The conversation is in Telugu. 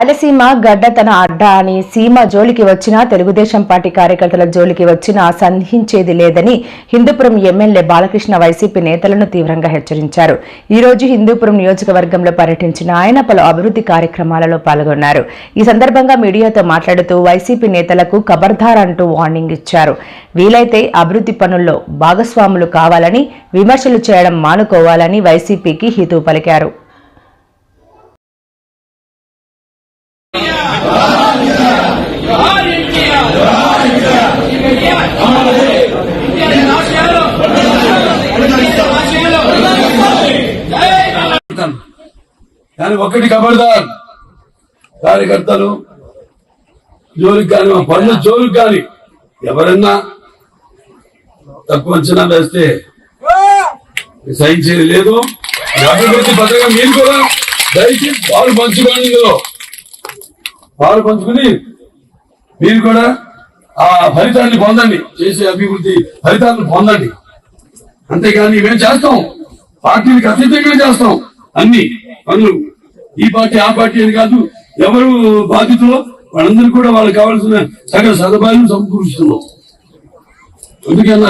రాయలసీమ గడ్డ తన అడ్డ అని సీమ జోలికి వచ్చినా తెలుగుదేశం పార్టీ కార్యకర్తల జోలికి వచ్చినా సంధించేది లేదని హిందూపురం ఎమ్మెల్యే బాలకృష్ణ వైసీపీ నేతలను తీవ్రంగా హెచ్చరించారు. ఈ రోజు హిందూపురం నియోజకవర్గంలో పర్యటించిన ఆయన పలు అభివృద్ధి కార్యక్రమాలలో పాల్గొన్నారు. ఈ సందర్భంగా మీడియాతో మాట్లాడుతూ వైసీపీ నేతలకు ఖబర్దార్ అంటూ వార్నింగ్ ఇచ్చారు. వీలైతే అభివృద్ధి పనుల్లో భాగస్వాములు కావాలని విమర్శలు చేయడం మానుకోవాలని వైసీపీకి హితవు పలికారు. చెప్తాను. కానీ ఒక్కటి ఖబర్దార్ కార్యకర్తలు జోలికి కానీ మా పనులు జోలికి కానీ ఎవరన్నా తక్కువ అంచనా వేస్తే సహించేది లేదు. అభివృద్ధి పథకం మీరు కూడా దయచేసి పాలు పంచుకోండి ఇందులో. పాలు పంచుకుని మీరు కూడా ఆ ఫలితాన్ని పొందండి. చేసే అభివృద్ధి ఫలితాలను పొందండి. అంతేగాని మేము చేస్తాం. పార్టీలకు అతీతంగా చేస్తాం. అన్ని పనులు ఈ పార్టీ ఆ పార్టీ అని కాదు ఎవరు బాధితులో వాళ్ళందరూ కూడా వాళ్ళకి కావాల్సిన సగ సదుపాయాలు సమకూరుస్తున్నాం. అందుకన్నా